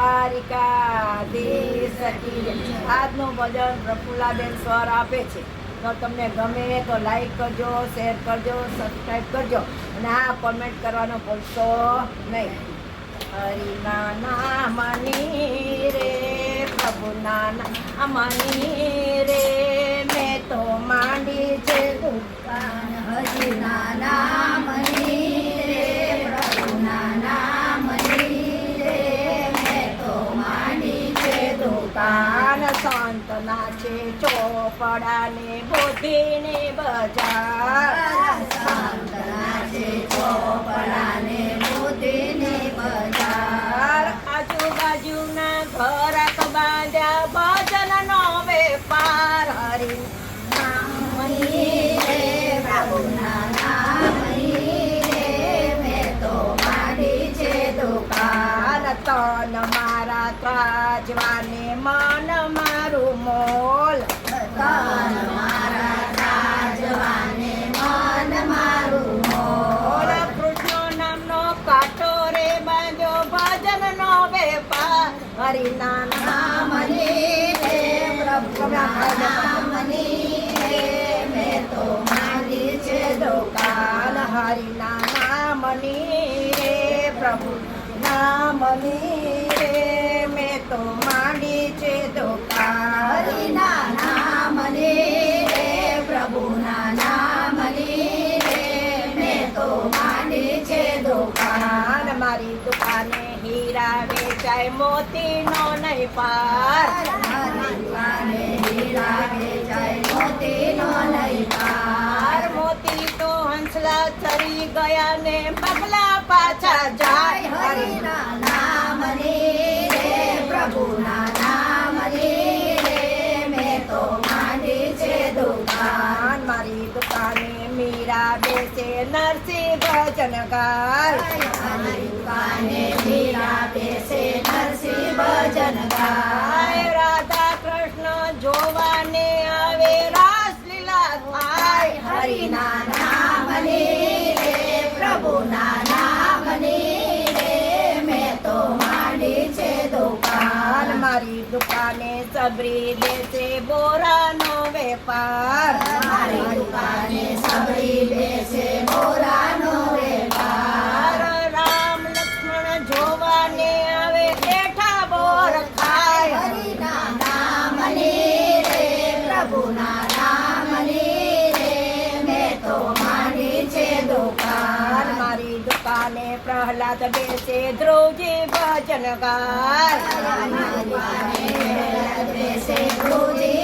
દ્વારિકાધીશ કી જય. આજનું ભજન પ્રફુલ્લાબેન સ્વર આપે છે. તો તમને ગમે તો લાઈક કરજો શેર કરજો સબસ્ક્રાઈબ કરજો. અને હા કોમેન્ટ કરવાનો ભૂલશો નહીં. હરિના નામની રે પ્રભુના નામની રે. સંતના ને ચોપડાને બુદ્ધિને બજાર. સાંતના છે બજાર. આજુબાજુના ઘર બાંધ્યા ભજનનો વેપાર. હરી પ્રભુના મેં તો મારી છે દુકાન. કાન તન મારા ત્રાજવાને મન મારું મારા મોલ. કૃષ્ણ નામનો કાંટો રે વેપાર. હરિના નામ પ્રભુના નામની તો મારી છે દુકાન, હરિના નામની રે પ્રભુ નામની રે મેં તો માંડી છે દુકાન નામની રે પ્રભુના નામની રે. મેં તો માંડી છે દુકાન દુકાન મારી દુકાને હીરા વેચાય મોતીનો નહીં પાર મારી દુકાને હીરા વેચાય મોતીનો નહીં પાર મોતી તો હંસલા ચરી ગયા ને પગલા પાછા જાય. હરિના નામની પ્રભુના નામની રે છે નરસિંહ ભજન ગાય મારી દુકાને મીરા બેસે નરસિંહ ભજન રાધા કૃષ્ણ જોવાને આવે રાસલીલા થાય હરિના નામની રે મારી દુકાને સબરી લેશે બોરાનો વેપાર. દુકાને પ્રહલાદ બેસે ધ્રુવજી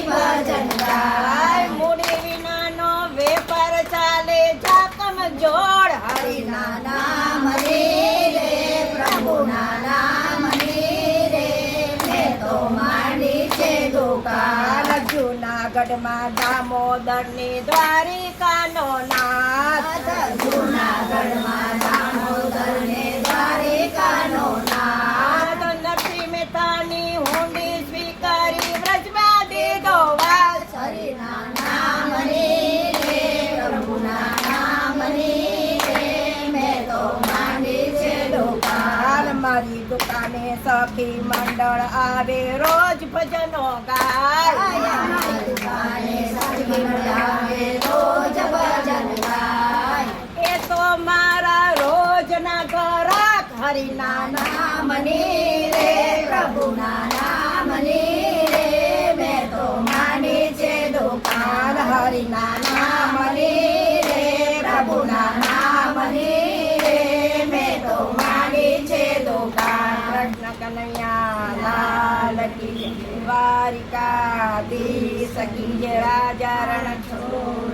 ભજન ગાય. મૂડી વિનાનો વેપાર ચાલે જાકમ જોડ. હરિના હરિના પ્રભુ પ્રભુના નામની રે મેં તો માંડી છે દુકાન. કાલ જૂનાગઢમાં દામોદરની દ્વારિકાનો નાથ. જૂનાગઢમાં દામોદરને સખી મંડળ આવે રોજ ભજનો ગાય. એ તો મારા રોજના ગ્રાહક હરિના નામ નામની રે પ્રભુના કનૈયા લાલ કી દ્વારિકાધીશ દી જય રાજા રણ છોડ